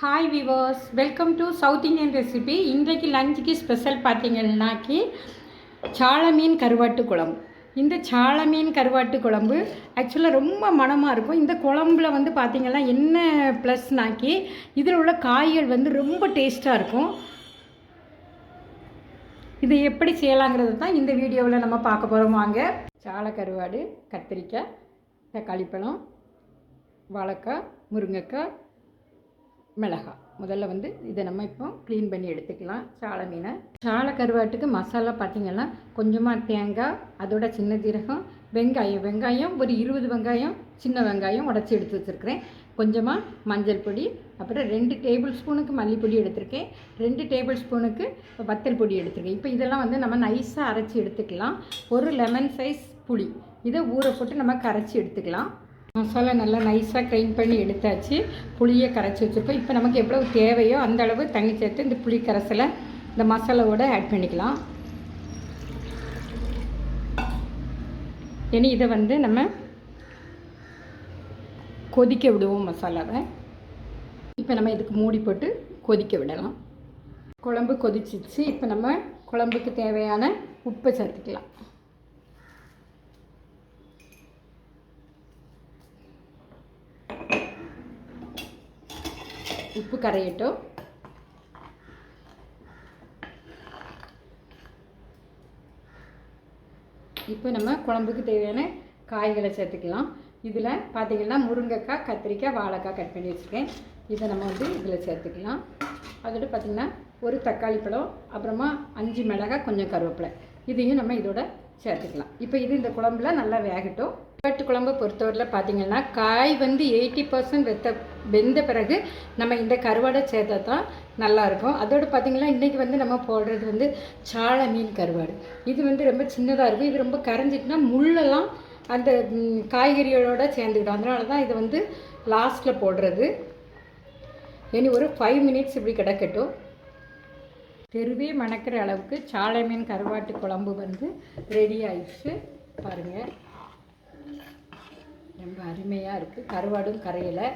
Hi viewers welcome to South Indian recipe இன்றைக்கு லஞ்சுக்கு special பார்த்தீங்கன்னாக்கி சாள மீன் கருவாட்டு குழம்பு. இந்த சாள மீன் கருவாட்டு குழம்பு ஆக்சுவலாக ரொம்ப மணமாக இருக்கும். இந்த குழம்புல வந்து பார்த்திங்கன்னா என்ன ப்ளஸ்னாக்கி இதில் உள்ள காய்கள் வந்து ரொம்ப டேஸ்ட்டாக இருக்கும். இது எப்படி செய்யலாங்கிறது தான் இந்த வீடியோவில் நம்ம பார்க்க போகிறோம் வாங்க. சாள கருவாடு கத்திரிக்காய் தக்காளி பழம் வாழைக்காய் முருங்கைக்காய் மிளகாய் முதல்ல வந்து இதை நம்ம இப்போ க்ளீன் பண்ணி எடுத்துக்கலாம். சாலை மீனை. சாள கருவாட்டுக்கு மசாலா பார்த்திங்கன்னா கொஞ்சமாக தேங்காய் அதோட சின்ன ஜீரகம் வெங்காயம். வெங்காயம் ஒரு இருபது வெங்காயம் சின்ன வெங்காயம் உடச்சி எடுத்து வச்சுருக்கிறேன். கொஞ்சமாக மஞ்சள் பொடி அப்புறம் ரெண்டு டேபிள் ஸ்பூனுக்கு மல்லிப்பொடி எடுத்திருக்கேன். ரெண்டு டேபிள் ஸ்பூனுக்கு வத்தல் பொடி எடுத்திருக்கேன். இப்போ இதெல்லாம் வந்து நம்ம நைஸாக அரைச்சி எடுத்துக்கலாம். ஒரு லெமன் சைஸ் புளி. இதை ஊற போட்டு நம்ம கரைச்சி எடுத்துக்கலாம். மசாலா நல்லா நைஸாக க்ரைன் பண்ணி எடுத்தாச்சு. புளியை கரைச்சி வச்சுருக்கோம். இப்போ நமக்கு எவ்வளவு தேவையோ அந்த அளவு தண்ணி சேர்த்து இந்த புளி கரைசலை இந்த மசாலாவோட ஆட் பண்ணிக்கலாம். இனி இதை வந்து நம்ம கொதிக்க விடுவோம் மசாலாவை. இப்போ நம்ம இதுக்கு மூடி போட்டு கொதிக்க விடலாம். குழம்பு கொதிச்சிச்சு. இப்போ நம்ம குழம்புக்கு தேவையான உப்பை சேர்த்துக்கலாம். உப்பு கரையட்டும். இப்போ நம்ம குழம்புக்கு தேவையான காய்களை சேர்த்துக்கலாம். இதில் பார்த்திங்கன்னா முருங்கைக்காய் கத்திரிக்காய் வாழைக்காய் கட் பண்ணி வச்சுருக்கேன். இதை நம்ம வந்து இதில் சேர்த்துக்கலாம். அதோட பார்த்திங்கன்னா ஒரு தக்காளி பழம் அப்புறமா அஞ்சு மிளகாய் கொஞ்சம் கருவேப்பிலை. இதையும் நம்ம இதோட சேர்த்துக்கலாம். இப்போ இது இந்த குழம்புல நல்லா வேகட்டும். கருவாட்டு குழம்பு பொறுத்தவரையில் பார்த்தீங்கன்னா காய் வந்து எயிட்டி பர்சன்ட் வெத்த வெந்த பிறகு நம்ம இந்த கருவாடை சேர்த்தா தான் நல்லாயிருக்கும். அதோடு பார்த்திங்கன்னா இன்றைக்கி வந்து நம்ம போடுறது வந்து சாள மீன் கருவாடு. இது வந்து ரொம்ப சின்னதாக இருக்கும். இது ரொம்ப கரைஞ்சிட்டுனா முள்ளெல்லாம் அந்த காய்கறிகளோட சேர்ந்துக்கிட்டோம் அதனால தான் இதை வந்து லாஸ்ட்டில் போடுறது. இனி ஒரு ஃபைவ் மினிட்ஸ் இப்படி கிடக்கட்டும். தெருவே மணக்கிற அளவுக்கு சாலை மீன் கருவாட்டு குழம்பு வந்து ரெடி ஆயிடுச்சு. பாருங்கள் அருமையாக இருக்குது கருவாடும் கரையலை.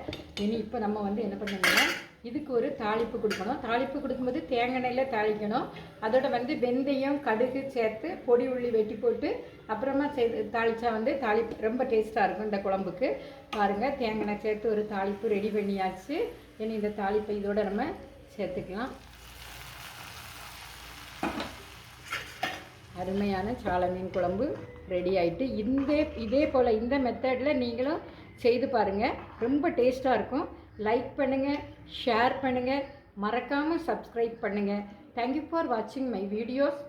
இனி இப்போ நம்ம வந்து என்ன பண்ணணும்னா இதுக்கு ஒரு தாளிப்பு கொடுக்கணும். தாளிப்பு கொடுக்கும்போது தேங்காய் எண்ணெயில் தாளிக்கணும். அதோட வந்து வெந்தயம் கடுகு சேர்த்து பொடி உள்ளி வெட்டி போட்டு அப்புறமா செய்து தாளித்தா வந்து தாளிப்பு ரொம்ப டேஸ்ட்டாக இருக்கும் இந்த குழம்புக்கு. பாருங்கள் தேங்காய் எண்ணெய் சேர்த்து ஒரு தாளிப்பு ரெடி பண்ணியாச்சு. இனி இந்த தாளிப்பை இதோட நம்ம சேர்த்துக்கலாம். அருமையான சால மீன் குழம்பு ரெடி ஆகிட்டு இந்த இதே போல் இந்த மெத்தடில் நீங்களும் செய்து பாருங்கள் ரொம்ப டேஸ்ட்டாக இருக்கும். லைக் பண்ணுங்கள் ஷேர் பண்ணுங்கள் மறக்காமல் சப்ஸ்கிரைப் பண்ணுங்கள் தேங்க்யூ ஃபார் வாட்சிங் மை வீடியோஸ்